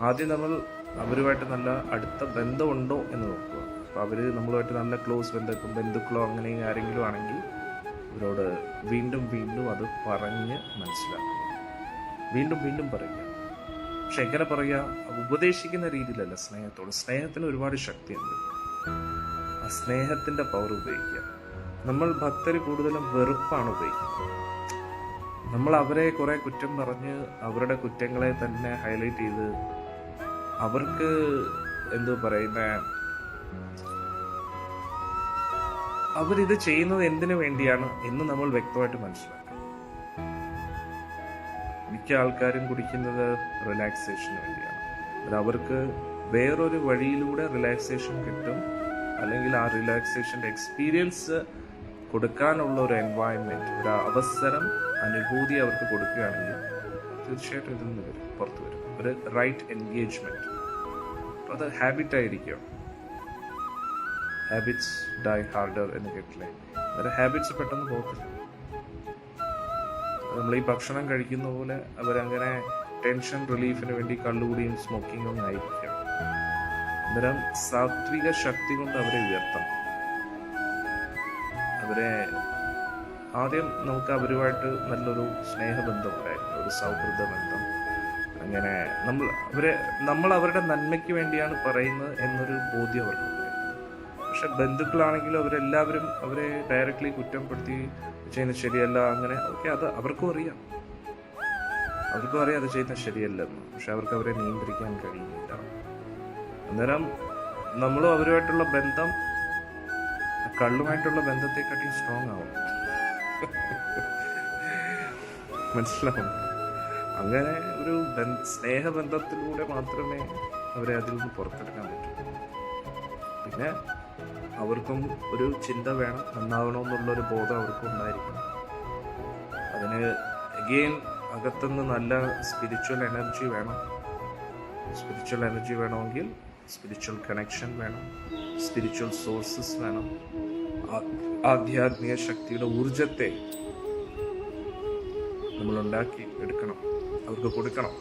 ആദ്യം നമ്മൾ അവരുമായിട്ട് നല്ല അടുത്ത ബന്ധമുണ്ടോ എന്ന് നോക്കുക. അപ്പോൾ അവർ നമ്മളുമായിട്ട് നല്ല ക്ലോസ് ബന്ധം ബന്ധുക്കളോ അങ്ങനെ ആരെങ്കിലും ആണെങ്കിൽ അവരോട് വീണ്ടും വീണ്ടും അത് പറഞ്ഞ് മനസ്സിലാക്കുക. വീണ്ടും വീണ്ടും പറയുക. പക്ഷെ എങ്ങനെ പറയുക? ഉപദേശിക്കുന്ന രീതിയിലല്ല സ്നേഹത്തോട്. സ്നേഹത്തിന് ഒരുപാട് ശക്തിയുണ്ട്. ആ സ്നേഹത്തിന്റെ പവർ ഉപയോഗിക്കുക. നമ്മൾ ഭക്തർ കൂടുതലും വെറുപ്പാണ് ഉപയോഗിക്കുന്നത്. നമ്മൾ അവരെ കുറേ കുറ്റം പറഞ്ഞ് അവരുടെ കുറ്റങ്ങളെ തന്നെ ഹൈലൈറ്റ് ചെയ്ത് അവർക്ക് എന്തോ പറയുന്ന? അവരിത് ചെയ്യുന്നത് എന്തിനു വേണ്ടിയാണ് എന്ന് നമ്മൾ വ്യക്തമായിട്ട് മനസ്സിലാക്കണം. മിക്ക ആൾക്കാരും കുടിക്കുന്നത് റിലാക്സേഷന് വേണ്ടിയാണ്. അത് അവർക്ക് വേറൊരു വഴിയിലൂടെ റിലാക്സേഷൻ കിട്ടും. അല്ലെങ്കിൽ ആ റിലാക്സേഷന്റെ എക്സ്പീരിയൻസ് കൊടുക്കാനുള്ള ഒരു എൻവയൺമെന്റ് ഒരു അവസരം അനുഭൂതി അവർക്ക് കൊടുക്കുകയാണെങ്കിൽ തീർച്ചയായിട്ടും ഇതിൽ നിന്ന് വരും പുറത്ത് വരും. ഒരു റൈറ്റ് എൻഗേജ്മെന്റ് അത് ഹാബിറ്റ് ആയിരിക്കും. ഹാബിറ്റ്സ് ഡൈ ഹാർഡർ എന്ന് കേട്ടില്ലേ? അവരെ ഹാബിറ്റ്സ് പെട്ടെന്ന് പോകത്തില്ല. നമ്മൾ ഈ ഭക്ഷണം കഴിക്കുന്ന പോലെ അവരങ്ങനെ ടെൻഷൻ റിലീഫിന് വേണ്ടി കള്ളുകൂടിയും സ്മോക്കിങ്ങും ആയിരിക്കാം. അന്നേരം സാത്വിക ശക്തി കൊണ്ട് അവരെ ഉയർത്തണം. അവരെ ആദ്യം നമുക്ക് അവരുമായിട്ട് നല്ലൊരു സ്നേഹബന്ധം ഉണ്ടായിരുന്നു ഒരു സൗഹൃദ ബന്ധം അങ്ങനെ നമ്മൾ അവരെ നമ്മൾ അവരുടെ നന്മയ്ക്ക് വേണ്ടിയാണ് പറയുന്നത് എന്നൊരു ബോധ്യം അവർക്കുണ്ടായിരുന്നു. പക്ഷെ ബന്ധുക്കളാണെങ്കിലും അവരെല്ലാവരും അവരെ ഡയറക്റ്റ്ലി കുറ്റപ്പെടുത്തി ചെയ്യുന്നത് ശരിയല്ല അങ്ങനെ ഓക്കെ അത് അവർക്കും അറിയാം. അവർക്കും അറിയാം അത് ചെയ്യുന്നത് ശരിയല്ലെന്ന് പക്ഷെ അവർക്ക് അവരെ നിയന്ത്രിക്കാൻ കഴിയുന്നില്ല. അന്നേരം നമ്മളും അവരുമായിട്ടുള്ള ബന്ധം കള്ളുമായിട്ടുള്ള ബന്ധത്തെക്കാട്ടി സ്ട്രോങ് ആവും മനസ്സിലാവും. അങ്ങനെ ഒരു സ്നേഹബന്ധത്തിലൂടെ മാത്രമേ അവരെ അതിൽ നിന്ന് പുറത്തെടുക്കാൻ പറ്റൂ. പിന്നെ അവർക്കും ഒരു ചിന്ത വേണം നന്നാവണമെന്നുള്ളൊരു ബോധം അവർക്കും ഉണ്ടായിരിക്കണം. അതിന് അഗെയിൻ അകത്തുനിന്ന് നല്ല സ്പിരിച്വൽ എനർജി വേണം. സ്പിരിച്വൽ എനർജി വേണമെങ്കിൽ സ്പിരിച്വൽ കണക്ഷൻ വേണം. സ്പിരിച്വൽ സോഴ്സസ് വേണം. ആധ്യാത്മിക ശക്തിയുടെ ഊർജത്തെ നമ്മൾ ഉണ്ടാക്കി എടുക്കണം. അവർക്ക് കൊടുക്കണം.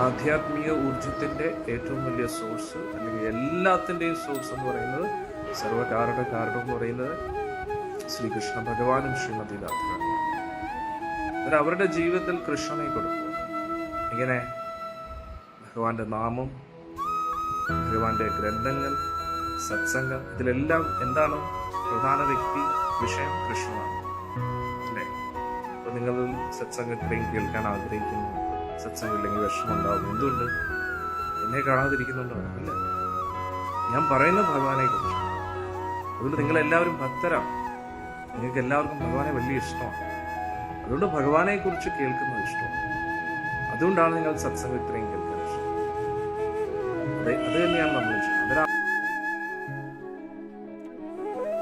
ആധ്യാത്മിക ഊർജത്തിന്റെ ഏറ്റവും വലിയ സോഴ്സ് അല്ലെങ്കിൽ എല്ലാത്തിന്റെയും സോഴ്സ് എന്ന് പറയുന്നത് സർവകാരണ കാരണം എന്ന് പറയുന്നത് ശ്രീകൃഷ്ണ ഭഗവാനും ശ്രീമതി രാധാറാണിയാണ് അന്നേരം അവരുടെ ജീവിതത്തിൽ കൃഷ്ണനെ കൊടുക്കും. ഇങ്ങനെ ഭഗവാന്റെ നാമം ഭഗവാന്റെ ഗ്രന്ഥങ്ങൾ സത്സംഗം. ഇതിലെല്ലാം എന്താണ് പ്രധാന വ്യക്തി വിഷയം? കൃഷ്ണനാണ്. അല്ലേ? അപ്പൊ നിങ്ങൾ സത്സംഗത്തിലേക്ക് കേൾക്കാൻ ആഗ്രഹിക്കുന്നു. സത്സംഗം ഇല്ലെങ്കിൽ വിഷമമുണ്ടാവും. എന്തുകൊണ്ട്? എന്നെ കാണാതിരിക്കുന്നുണ്ടോ? ഇല്ല. ഞാൻ പറയുന്നത് ഭഗവാനെ കുറിച്ച്. അതുകൊണ്ട് നിങ്ങൾ എല്ലാവരും ഭക്തരാണ്. നിങ്ങൾക്ക് എല്ലാവർക്കും ഭഗവാനെ വലിയ ഇഷ്ടമാണ്. അതുകൊണ്ട് ഭഗവാനെ കുറിച്ച് കേൾക്കുന്നത് ഇഷ്ടമാണ്. അതുകൊണ്ടാണ് നിങ്ങൾ സത്സംഗം ഇത്രയും കേൾക്കാൻ ഇഷ്ടം. അതെ അത് തന്നെയാണ് നമ്മൾ ഇഷ്ടം